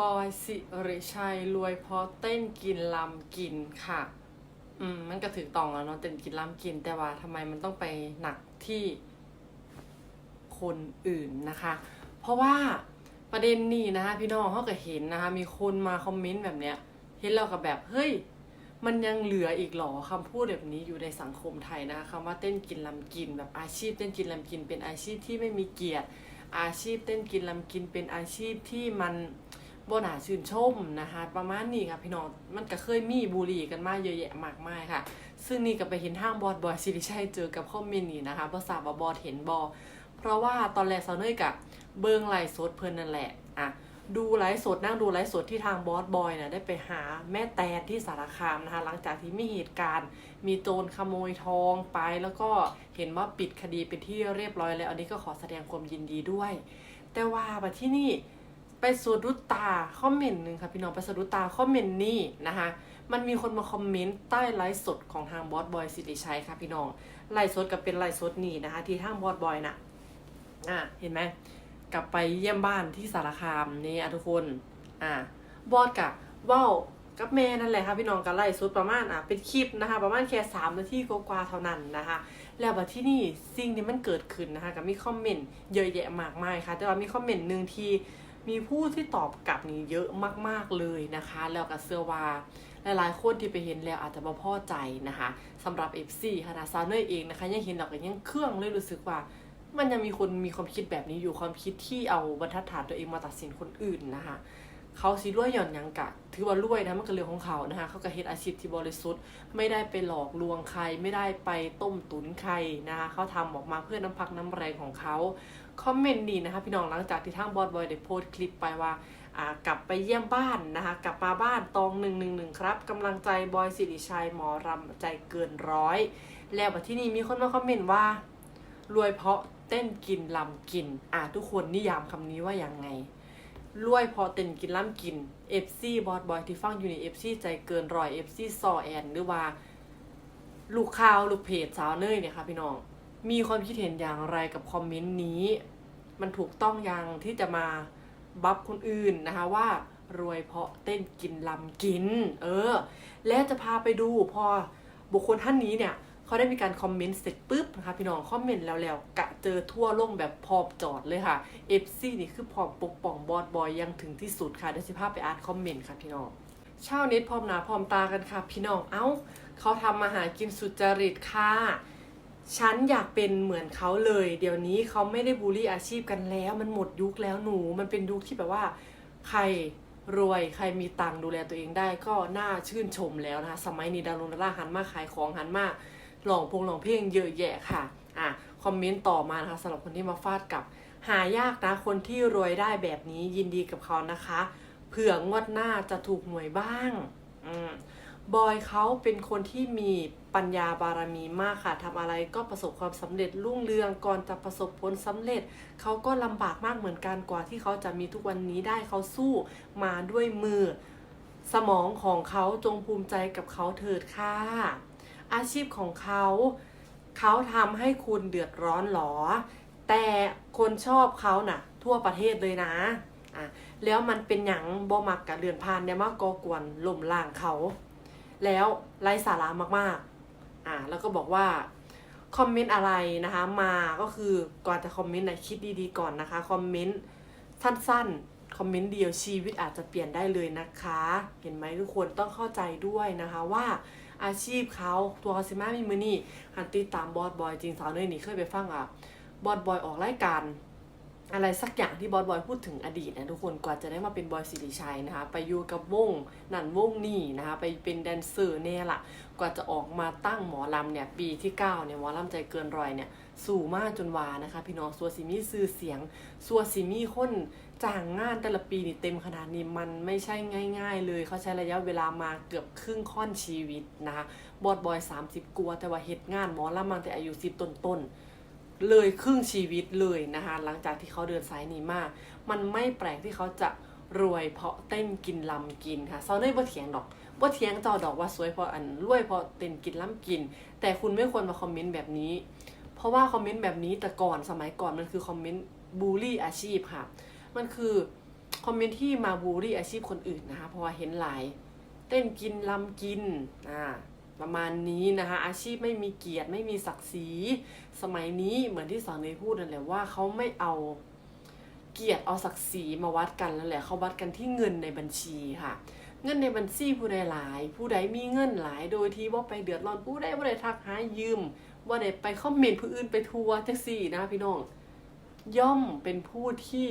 บอยสิริชัยรวยเพราะเต้นกินลำกินค่ะ อืมมันก็ถือตองแล้วเนาะเต้นกินลำกิน แต่ว่าทำไมมันต้องไปหนักที่คนอื่นนะคะ เพราะว่าประเด็นนี้นะคะพี่น้องเขาก็เห็นนะคะ มีคนมาคอมเมนต์แบบเนี้ย เห็นเรากับแบบเฮ้ย มันยังเหลืออีกหรอคำพูดแบบนี้อยู่ในสังคมไทยนะคะคำว่าเต้นกินลำกินแบบอาชีพ เต้นกินลำกินเป็นอาชีพที่ไม่มีเกียรติ อาชีพเต้นกินลำกินเป็นอาชีพที่มัน บ่น่าชื่นชมนะคะ ประมาณนี้ค่ะพี่น้องมันก็เคยมีบูลลี่กันมาเยอะแยะมากมายค่ะ ซึ่งนี่ก็ไปเห็นทางบอดบอยสิริชัยเจอกับคอมเมนต์นี้นะคะภาษาบบอดเห็นบอเพราะว่าตอนแรกเซาเนยกับเบิงไลฟ์สดเพิ่นนั่นแหละอะดูไลฟ์สดนั่งดูไลฟ์สดที่ทางบอสบอยเนี่ยได้ไปหาแม่แตนที่สารคามนะคะ หลังจากที่มีเหตุการณ์ มีโจรขโมยทองไป แล้วก็เห็นว่าปิดคดีเป็นที่เรียบร้อยแล้ว อันนี้ก็ขอแสดงความยินดีด้วย แต่ว่าบัดที่นี่ สะดุดตาคอมเมนต์หนึ่งค่ะพี่น้องไปสะดุดตาคอมเมนต์นี่นะคะมันมีคนมาคอมเมนต์ใต้ไลฟ์สดของทางบอสบอยสิริชัยค่ะพี่น้องไลฟ์สดกับเป็นไลฟ์สดนี่นะคะ ที่ทางบอสบอยน่ะอะเห็นไหมกลับไปเยี่ยมบ้านที่สารคามนี่อะทุกคนอะบอสกับว่าวกับแม่นั่นแหละค่ะพี่น้องกับไลฟ์สดประมาณอะเป็นคลิปนะคะ ประมาณแค่สามนาทีกว่าเท่านั้นนะคะ แล้วบัดที่นี่สิ่งที่มันเกิดขึ้นนะคะกับมีคอมเมนต์เยอะแยะมากมายค่ะ แต่ว่ามีคอมเมนต์หนึ่งที่ มีผู้ที่ตอบกลับนี่เยอะมากๆเลยนะคะ แล้วกับเสื้อวาหลายๆคนที่ไปเห็นแล้วอาจจะมาพอใจนะคะสำหรับ FC ค่ะนะซาวเนอร์เองนะคะยังเห็นเราก็ยังเครื่องเลยรู้สึกว่า มันยังมีคนมีความคิดแบบนี้อยู่ความคิดที่เอาบรรทัดฐานตัวเองมาตัดสินคนอื่นนะคะ เขาสิรวยหย่อนยังกะ ถือว่ารวยนะมันก็เรื่องของเขานะคะเขาก็เฮ็ดอาชีพที่บริสุทธิ์ ไม่ได้ไปหลอกลวงใคร ไม่ได้ไปต้มตุ๋นใครนะคะเขาทำออกมาเพื่อน้ำพักน้ำแรงของเขาคอมเมนต์นี้นะคะพี่น้องหลังจากที่ทางบอสบอยได้โพสต์คลิปไปว่ากลับไปเยี่ยมบ้านนะคะ กลับมาบ้านตองหนึ่งหนึ่งหนึ่งครับกำลังใจบอยสิริชัยหมอรำใจเกินร้อย แล้วบที่นี่มีคนมาคอมเมนต์ว่า รวยเพราะเต้นกินลำกิน อะทุกคนนิยามคำนี้ว่ายังไง รวยพอเต้นกินล้ำกิน FC บอสบอยที่ฟังอยู่ใน FC ใจเกินร้อย FC ซอแอนหรือว่า ลูกข่าวลูกเพจสาวเนยเนี่ยค่ะพี่น้อง มีความคิดเห็นอย่างไรกับคอมเมนต์นี้ มันถูกต้องยังที่จะมาบัฟคนอื่นนะคะว่ารวยเพราะเต้นกินลำกิน เออ และจะพาไปดูพอบุคคลท่านนี้เนี่ย เขาได้มีการคอมเมนต์เสร็จปุ๊บนะคะพี่น้องคอมเมนต์แล้วแล้วกะเจอทั่วโลกแบบพร้อมจอดเลยค่ะ FC นี่คือพร้อมปกป้องบอสบอยยังถึงที่สุดค่ะเดี๋ยวสิภาพไปอ่านคอมเมนต์ค่ะพี่น้องชาวเน็ตพร้อมหนาพร้อมตากันค่ะ พี่น้อง เอ้า เขาทำมาหากินสุจริตค่ะ ฉันอยากเป็นเหมือนเขาเลย เดี๋ยวนี้เขาไม่ได้บูลลี่อาชีพกันแล้ว มันหมดยุคแล้วหนู มันเป็นยุคที่แบบว่า ใครรวยใครมีตังค์ดูแลตัวเองได้ก็น่าชื่นชมแล้วนะคะ สมัยนี้ดารุณราหันมาขายของหันมา หลองพงหลองเพลงเยอะแยะค่ะอะคอมเมนต์ต่อมานะคะสำหรับคนที่มาฟาดกับ หายากนะคนที่รวยได้แบบนี้ยินดีกับเขานะคะเผื่องวดหน้าจะถูกหวยบ้างอืมบอยเขาเป็นคนที่มีปัญญาบารมีมากค่ะทำอะไรก็ประสบความสำเร็จรุ่งเรืองก่อนจะประสบผลสำเร็จ เขาก็ลำบากมากเหมือนกันกว่าที่เขาจะมีทุกวันนี้ได้เขาสู้มาด้วยมือ สมองของเขาจงภูมิใจกับเขาเถิดค่ะ อาชีพของเขา เขาทำให้คุณเดือดร้อนหรอ แต่คนชอบเขาน่ะ ทั่วประเทศเลยนะอะแล้วมันเป็นอย่างบ่มักกับเดือนพานเนี่ยมากก่อกวนล่มล่างเขา แล้วไร้สาระมากๆอ่าแล้วก็บอกว่าคอมเมนต์อะไรนะคะ มาก็คือก่อนจะคอมเมนต์นะคิดดีๆก่อนนะคะคอมเมนต์สั้นๆคอมเมนต์เดียวชีวิตอาจจะเปลี่ยนได้เลยนะคะ เห็นไหมทุกคนต้องเข้าใจด้วยนะคะว่า อาชีพเขาตัวเขาซิมามีมือนี่หันติดตามบอสบอยจริงสาวเนยนี่เคยไปฟังอะบอสบอยออกรายการ อะไรสักอย่างที่บอสบอยพูดถึงอดีตนะทุกคนกว่าจะได้มาเป็นบอยสิริชัยนะคะ ไปอยู่กับวงนั่นวงนี่นะคะ ไปเป็นแดนเซอร์เนี่ยละกว่าจะออกมาตั้งหมอลำเนี่ยปีที่ 9 เนี่ยหมอลำใจเกินรอยเนี่ยสู่มากจนวานะคะ พี่น้องสัวซิมี่ซื้อเสียงสัวซิมี่คนจ้างงานแต่ละปีนี่เต็มขนาดนี้มันไม่ใช่ง่าย ๆ เลยเขาใช้ระยะเวลามาเกือบครึ่งค่อนชีวิตนะคะบอสบอย 30 กลัวแต่ว่าเฮ็ดงานหมอลำมาแต่อายุ10ต้นๆ เลยครึ่งชีวิตเลยนะคะ หลังจากที่เขาเดินสายนี้มาก มันไม่แปลกที่เขาจะรวยเพราะเต้นกินลำกินค่ะซาวเน่บ่เถียงดอกบ่เถียงจ้าดอกว่าสวยเพราะอันรวยเพราะเต้นกินลำกิน แต่คุณไม่ควรมาคอมเมนต์แบบนี้ เพราะว่าคอมเมนต์แบบนี้แต่ก่อนสมัยก่อนมันคือคอมเมนต์บูลลี่อาชีพค่ะ มันคือคอมเมนต์ที่มาบูรี่อาชีพคนอื่นนะคะเพราะว่าเห็นหลาย เต้นกินลำกินอ่า ประมาณนี้นะคะอาชีพไม่มีเกียรติไม่มีศักดิ์ศรีสมัยนี้เหมือนที่สอนเนยพูดนั่นแหละว่าเขาไม่เอาเกียรติเอาศักดิ์ศรีมาวัดกันแล้วแหละเขาวัดกันที่เงินในบัญชีค่ะ เงินในบัญชีผู้ใดหลาย ผู้ใดมีเงินหลายโดยที่ว่าไปเดือดร้อนผู้ใดว่าได้ทักหายืม ว่าได้ไปคอมเมนต์ผู้อื่นไปทัวร์แท็กซี่นะพี่น้อง ย่อมเป็นผู้ที่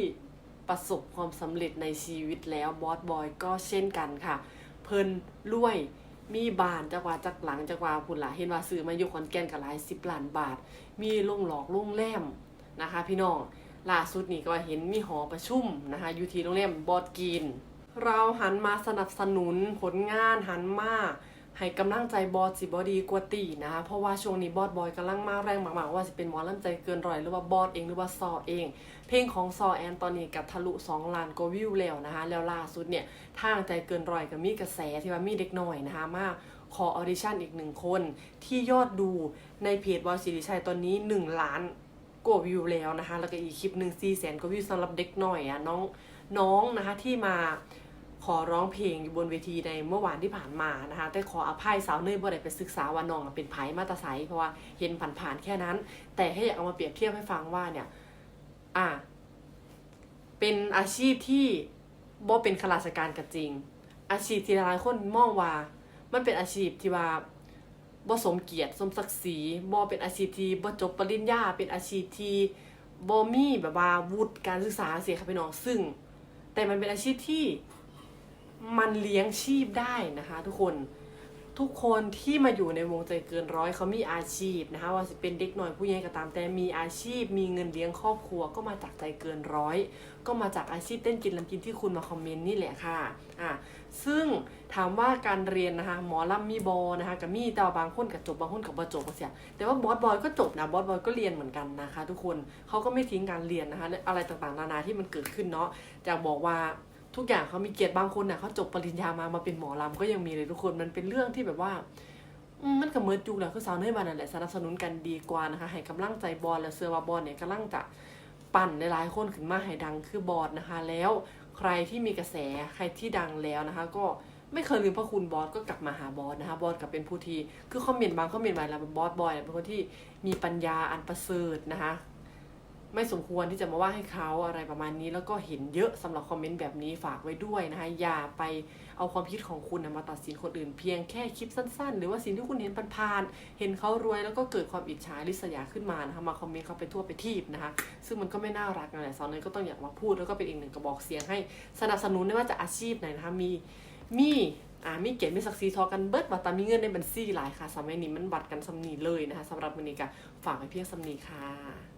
ประสบความสำเร็จในชีวิตแล้วบอสบอยก็เช่นกันค่ะ เพิ่นรวย มีบ้านจักว่าจักหลังจักว่าพุ่นละเห็นว่าซื้อมาอยู่ขอนแก่นกับหลายสิบล้านบาท มีโรงหลอกโรงแรมนะคะ พี่น้องล่าสุดนี่ก็เห็นมีหอประชุมนะคะอยู่ที่โรงแรมบอดกินเราหันมาสนับสนุนผลงานหันมา ให้กำลังใจบอสสิบอดีกว่าตีนะคะเพราะว่าช่วงนี้บอสบอยกำลังมาแรงมากๆ ว่าจะเป็นหมอลำใจเกินร้อยหรือว่าบอสเองหรือว่าซอเอง เพลงของซอแอนตอนนี้กับทะลุ 2 ล้านกว่าวิวแล้วนะคะ แล้วล่าสุดเนี่ยทางใจเกินร้อยกับมีกระแสที่ว่ามีเด็กหน่อยนะคะมาขอออดิชั่นอีกหนึ่งคน ที่ยอดดูในเพจวาวศิริชัยตอนนี้ 1 ล้านกว่าวิวแล้วนะคะ แล้วก็อีกคลิปหนึ่ง4แสนกว่าวิวสำหรับเด็กหน่อยอะน้องน้องนะคะที่มา ขอร้องเพลงอยู่บนเวทีในเมื่อวานที่ผ่านมานะคะแต่ขออภัยสาวเนยบ่ได้ไปศึกษาว่าน้องเป็นไผ่มาตาไซเพราะว่าเห็นผ่านๆแค่นั้น แต่ให้อยากเอามาเปรียบเทียบให้ฟังว่าเนี่ยอะเป็นอาชีพที่บ่เป็นข้าราชการก็จริง อาชีพที่หลายคนมองว่า มันเป็นอาชีพที่ว่าบ่สมเกียรติสมศักดิ์ศรีบ่เป็นอาชีพที่บ่จบปริญญา เป็นอาชีพที่บ่มีแบบว่าวุฒิการศึกษาเสียค่ะพี่น้องซึ่ง แต่มันเป็นอาชีพที่ มันเลี้ยงชีพได้นะคะทุกคนทุกคนที่มาอยู่ในวงใจเกินร้อยเขามีอาชีพนะคะว่าจะเป็นเด็กหน่อยผู้ใหญ่ก็ตาม แต่มีอาชีพมีเงินเลี้ยงครอบครัว ก็มาจากใจเกินร้อย ก็มาจากอาชีพเต้นกินลำกินที่คุณมาคอมเมนต์นี่แหละค่ะอะซึ่งถามว่าการเรียนนะคะหมอลำมีบอนะคะกับมีแต่บางคนกับจบบางคนกับบจบก็เสียแต่ว่าบอสบอยก็จบนะบอสบอยก็เรียนเหมือนกันนะคะ ทุกคนเขาก็ไม่ทิ้งการเรียนนะคะอะไรต่างๆนานาที่มันเกิดขึ้นเนาะจะบอกว่า ทุกอย่างเขามีเกียรติบางคนน่ะเขาจบปริญญามามาเป็นหมอลำก็ยังมีเลยทุกคนมันเป็นเรื่องที่แบบว่ามันก็เมือนจุกแหละคือสาวเนยบานนั่นแหละสนับสนุนกันดีกว่านะคะให้กำลังใจบอลและเสือว่าบอลเนี่ยกำลังจะปั่นหลายๆคนขึ้นมาให้ดังคือบอลนะคะ แล้วใครที่มีกระแสใครที่ดังแล้วนะคะ ก็ไม่เคยลืมพระคุณบอสก็กลับมาหาบอสนะคะ บอสกับเป็นผู้ที่คือคอมเมนต์บางคอมเมนต์ไว้แล้วบอสบอยเป็นคนที่มีปัญญาอันประเสริฐนะคะ ไม่สมควรที่จะมาว่าให้เขาอะไรประมาณนี้ แล้วก็เห็นเยอะสำหรับคอมเมนต์แบบนี้ฝากไว้ด้วยนะคะอย่าไปเอาความคิดของคุณนะมาตัดสินคนอื่นเพียงแค่คลิปสั้นๆ หรือว่าสิ่งที่คุณเห็นผ่านๆเห็นเขารวยแล้วก็เกิดความอิจฉาริษยาขึ้นมานะคะมาคอมเมนต์เขาไปทั่วไปทีบนะคะ ซึ่งมันก็ไม่น่ารักนั่นแหละสอนเลยก็ต้องอยากมาพูดแล้วก็เป็นอีกหนึ่งกระบอกเสียงให้สนับสนุนไม่ว่าจะอาชีพไหนนะคะมีมีอ่ามีเกียรติมีศักดิ์ศรีทอกันเบิดบัตรตามมีเงินในบัญชีหลายค่ะสมัยนี้มันบัตรกันสำนีเลยนะคะสำหรับมือนี้ก็ฝากไว้เพียงสำนีค่ะ